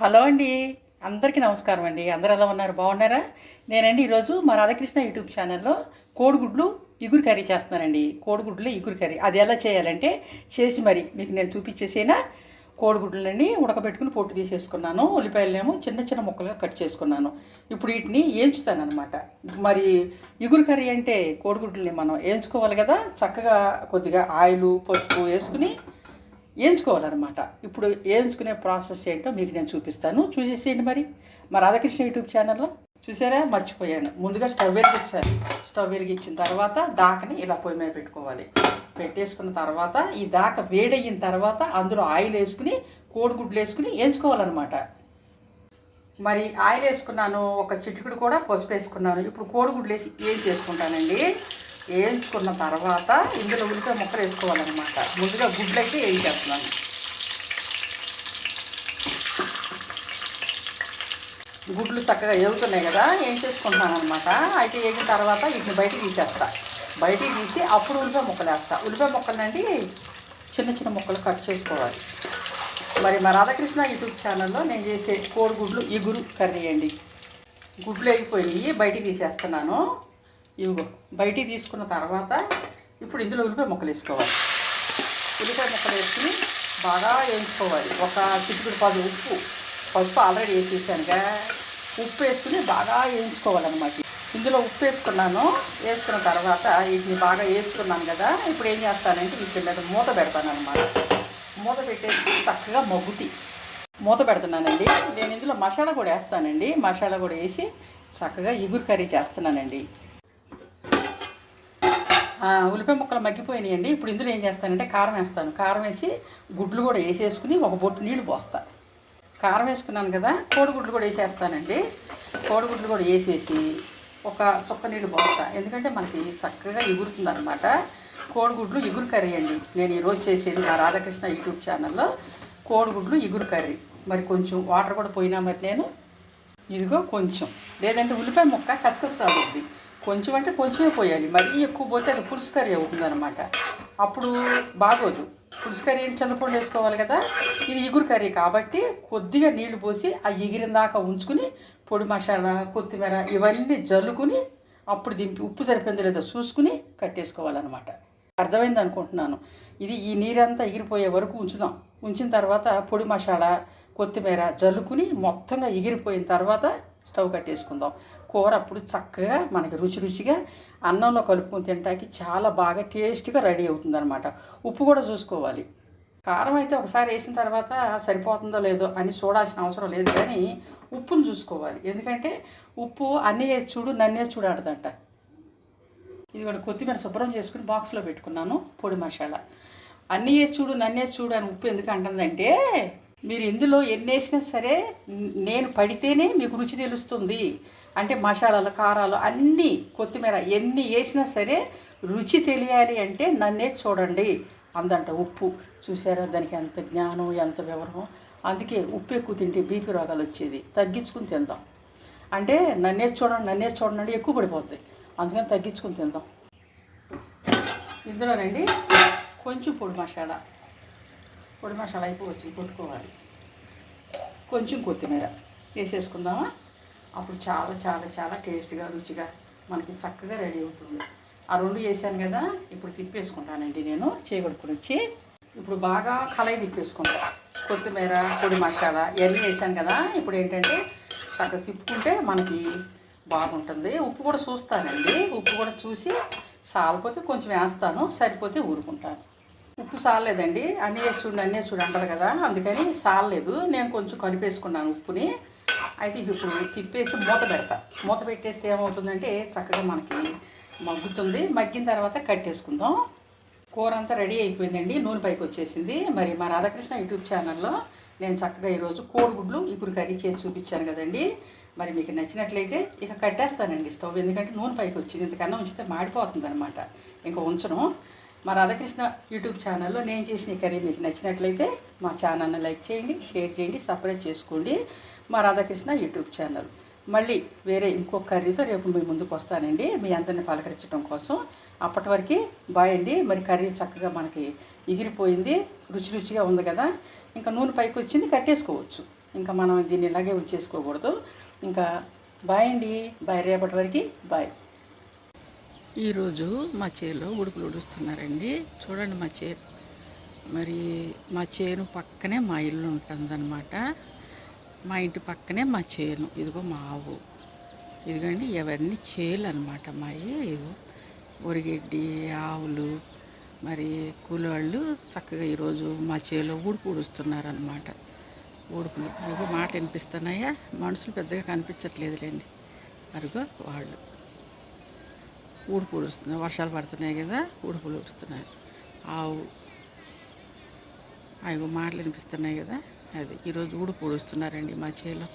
Hello అండి. అందరికీ నమస్కారం అండి. అందరు ఎలా ఉన్నారు? బాగున్నారా? నేనండి ఈరోజు మా రాధాకృష్ణ యూట్యూబ్ ఛానల్లో కోడిగుడ్లు ఇగురు కర్రీ చేస్తున్నానండి. కోడిగుడ్లు ఇగురు కర్రీ. అది ఎలా చేయాలంటే చేసి మరి మీకు నేను చూపించేసేనా? కోడిగుడ్లని ఉడకబెట్టుకుని పొట్టు తీసేసుకున్నాను. ఉల్లిపాయలనేమో చిన్న చిన్న ముక్కలుగా కట్ చేసుకున్నాను. ఇప్పుడు వీటిని వేయించుతాను అనమాట మరి ఇగురు కర్రీ అంటే కోడిగుడ్లని మనం వేయించుకోవాలి కదా? చక్కగా కొద్దిగా ఆయిల్ పసుపు వేసుకుని వేయించుకోవాలన్నమాట ఇప్పుడు వేయించుకునే ప్రాసెస్ ఏంటో మీకు నేను చూపిస్తాను. చూసేసేయండి మరి. మా రాధాకృష్ణ యూట్యూబ్ ఛానల్లో చూసారా? మర్చిపోయాను. ముందుగా స్టవ్ వెలిగించాలి. స్టవ్ వెలిగించిన తర్వాత దాకని ఇలా పొయ్యి మీద పెట్టుకోవాలి. పెట్టేసుకున్న తర్వాత ఈ దాక వేడయిన తర్వాత అందులో ఆయిల్ వేసుకుని కోడిగుడ్లు వేసుకుని వేయించుకోవాలన్నమాట మరి ఆయిల్ వేసుకున్నాను. ఒక చిటికుడు కూడా పసుపు వేసుకున్నాను. ఇప్పుడు కోడిగుడ్లు వేసి ఏం చేసుకుంటానండి? వేయించుకున్న తర్వాత ఇందులో ఉల్లిపాయ ముక్కలు వేసుకోవాలన్నమాట. ముందుగా గుడ్లు అయితే వేయించేస్తున్నాను. గుడ్లు చక్కగా ఎగుతున్నాయి కదా ఏం చేసుకుంటున్నాను అనమాట అయితే వేగిన తర్వాత వీటిని బయటికి తీసేస్తా. బయటికి తీసి అప్పుడు ఉల్లిపాయ ముక్కలు వేస్తా. ఉల్లిపాయ ముక్కలండి చిన్న చిన్న ముక్కలు కట్ చేసుకోవాలి. మరి మా రాధాకృష్ణ యూట్యూబ్ ఛానల్లో నేను చేసే కోడిగుడ్లు ఇగురు కర్రీ అండి. గుడ్లు వేగిపోయి బయటికి తీసేస్తున్నాను. ఇవిగో బయటికి తీసుకున్న తర్వాత ఇప్పుడు ఇందులో ఉల్లిపాయ ముక్కలు వేసుకోవాలి. ఉల్లిపాయ ముక్కలు వేసుకుని బాగా వేయించుకోవాలి. ఒక చిటికుడు పది ఉప్పు పసుపు ఆల్రెడీ వేసేసానుగా ఉప్పు వేసుకుని బాగా వేయించుకోవాలన్నమాట. ఇందులో ఉప్పు వేసుకున్నాను. వేసుకున్న తర్వాత వీటిని బాగా వేసుకున్నాను కదా. ఇప్పుడు ఏం చేస్తానంటే వీటి మీద మూత పెడతాను అనమాట మూత పెట్టేసి చక్కగా మగ్గుతి. మూత పెడుతున్నానండి. నేను ఇందులో మసాలా కూడా వేస్తానండి. మసాలా కూడా వేసి చక్కగా ఇగురు కర్రీ చేస్తున్నానండి. ఉల్లిపాయ ముక్కలు మగ్గిపోయినాయండి. ఇప్పుడు ఇందులో ఏం చేస్తానంటే కారం వేస్తాను. కారం వేసి గుడ్లు కూడా వేసేసుకుని ఒక బొట్టు నీళ్ళు పోస్తా. కారం వేసుకున్నాను కదా కోడిగుడ్లు కూడా వేసేస్తానండి. కోడిగుడ్లు కూడా వేసేసి ఒక చుక్క నీళ్ళు పోస్తా. ఎందుకంటే మనకి చక్కగా ఎగురుతుంది అనమాట కోడిగుడ్లు ఎగురు కర్రీ అండి. నేను ఈరోజు చేసేది నా రాధాకృష్ణ యూట్యూబ్ ఛానల్లో కోడిగుడ్లు ఇగురు కర్రీ. మరి కొంచెం వాటర్ కూడా పోయినా మరి నేను ఇదిగో కొంచెం. లేదంటే ఉల్లిపాయ ముక్క కసకస రాబోద్ది కొంచెం అంటే కొంచెమే పోయాలి. మరీ ఎక్కువ పోతే అది పులుసు కర్రీ అవుతుంది అనమాట అప్పుడు బాగోదు. పులుసు కర్రీ చల్లపండు వేసుకోవాలి కదా. ఇది ఇగురు కర్రీ కాబట్టి కొద్దిగా నీళ్ళు పోసి ఆ ఎగిరిన దాకా ఉంచుకుని పొడి మసాలా కొత్తిమీర ఇవన్నీ జల్లుకుని అప్పుడు దింపి ఉప్పు సరిపోయిందో లేదో చూసుకుని కట్టేసుకోవాలన్నమాట. అర్థమైంది అనుకుంటున్నాను. ఇది ఈ నీరంతా ఎగిరిపోయే వరకు ఉంచుదాం. ఉంచిన తర్వాత పొడి మసాలా కొత్తిమీర జల్లుకుని మొత్తంగా ఎగిరిపోయిన తర్వాత స్టవ్ కట్టేసుకుందాం. కూర అప్పుడు చక్కగా మనకి రుచి రుచిగా అన్నంలో కలుపుకొని తినడానికి చాలా బాగా టేస్ట్గా రెడీ అవుతుందన్నమాట. ఉప్పు కూడా చూసుకోవాలి. కారం అయితే ఒకసారి వేసిన తర్వాత సరిపోతుందో లేదో అని చూడాల్సిన అవసరం లేదు కానీ ఉప్పును చూసుకోవాలి. ఎందుకంటే ఉప్పు అన్నీ వేసి చూడు నన్నే చూడాడదంట. ఇది కూడా కొత్తిమీర శుభ్రం చేసుకుని బాక్స్లో పెట్టుకున్నాను పొడి మసాలా. అన్నీ వేసి చూడు నన్నే చూడు అని ఉప్పు ఎందుకు అంటుందంటే మీరు ఇందులో ఎన్ని వేసినా సరే నేను పడితేనే మీకు రుచి తెలుస్తుంది. అంటే మసాలాలు కారాలు అన్నీ కొత్తిమీర ఎన్ని వేసినా సరే రుచి తెలియాలి అంటే నన్నే చూడండి అందంట ఉప్పు. చూసారా? దానికి ఎంత జ్ఞానం ఎంత వివరం అందుకే ఉప్పు ఎక్కువ తింటే బీపీ రోగాలు వచ్చేది. తగ్గించుకుని తిందాం. అంటే నన్నే చూడండి నన్నే చూడండి అంటే ఎక్కువ పడిపోతుంది అందుకని తగ్గించుకుని తిందాం. ఇందులోనండి కొంచెం పొడి మసాలా. పొడి మసాలా అయిపోవచ్చు కొట్టుకోవాలి. కొంచెం కొత్తిమీర వేసేసుకుందామా? అప్పుడు చాలా చాలా చాలా టేస్ట్గా రుచిగా మనకి చక్కగా రెడీ అవుతుంది. ఆ రెండు వేసాను కదా ఇప్పుడు తిప్పేసుకుంటానండి నేను చేయగొడుకుని వచ్చి. ఇప్పుడు బాగా కలయి తిప్పేసుకుంటా కొత్తిమీర పొడి మసాలా ఇవన్నీ వేసాను కదా ఇప్పుడు ఏంటంటే చక్కగా తిప్పుకుంటే మనకి బాగుంటుంది. ఉప్పు కూడా చూస్తానండి. ఉప్పు కూడా చూసి సాలిపోతే కొంచెం వేస్తాను సరిపోతే ఊరుకుంటాను. ఉప్పు సాలలేదండి. అన్నీ వేసి చూడండి అన్నీ చూడు అంటారు కదా. అందుకని సాలలేదు. నేను కొంచెం కలిపేసుకున్నాను ఉప్పుని. అయితే ఇప్పుడు తిప్పేసి మూత పెడతా. మూత పెట్టేస్తే ఏమవుతుందంటే చక్కగా మనకి మగ్గుతుంది. మగ్గిన తర్వాత కట్టేసుకుందాం కూర అంతా రెడీ అయిపోయిందండి. నూనె పైకి వచ్చేసింది. మరి మా రాధాకృష్ణ యూట్యూబ్ ఛానల్లో నేను చక్కగా ఈరోజు కోడిగుడ్లు ఇప్పుడు కర్రీ చేసి చూపించాను కదండి. మరి మీకు నచ్చినట్లయితే ఇక కట్టేస్తానండి స్టవ్. ఎందుకంటే నూనె పైకి వచ్చింది. ఇంతకన్నా ఉంచితే మాడిపోతుంది అనమాట ఇంకా ఉంచను. మా రాధాకృష్ణ యూట్యూబ్ ఛానల్లో నేను చేసిన ఈ కర్రీ మీకు నచ్చినట్లయితే మా ఛానల్ని లైక్ చేయండి షేర్ చేయండి సబ్స్క్రైబ్ చేసుకోండి. మా రాధాకృష్ణ యూట్యూబ్ ఛానల్. మళ్ళీ వేరే ఇంకో కర్రీతో రేపు మీ ముందుకు వస్తానండి. మీ అందరిని పలకరించడం కోసం. అప్పటి వరకు బాయ్ అండి. మరి కర్రీ చక్కగా మనకి ఎగిరిపోయింది. రుచి రుచిగా ఉంది కదా. ఇంకా నూనె పైకి వచ్చింది కట్టేసుకోవచ్చు. ఇంకా మనం దీన్ని ఇలాగే ఉంచేసుకోకూడదు. ఇంకా బాయ్ అండి. బాయ్ రేపటి వరకు. బాయ్. ఈరోజు మా చేలో ఉడుకులు ఉడుస్తున్నారండి. చూడండి మా చేను మరి మా చేను పక్కనే మా ఇల్లు ఉంటుందన్నమాట. మా ఇంటి పక్కనే మా చేను ఇదిగో మా ఆవు. ఇదిగోండి ఇవన్నీ చేలు అనమాట మావి ఇదిగో ఒరిగడ్డి ఆవులు మరి కూలివాళ్ళు చక్కగా ఈరోజు మా చేలో ఊడుపు ఊడుస్తున్నారనమాట ఉడుపులు ఇదిగో మాట వినిపిస్తున్నాయా? మనుషులు పెద్దగా కనిపించట్లేదులేండి. అరుగో వాళ్ళు. ఊడుపులు వస్తున్నాయి. వర్షాలు పడుతున్నాయి కదా ఊడుపులు వస్తున్నాయి. ఆవు అవి మాటలు వినిపిస్తున్నాయి కదా. అది ఈరోజు ఊడుపు ఊడుస్తున్నారండి మా చేలో.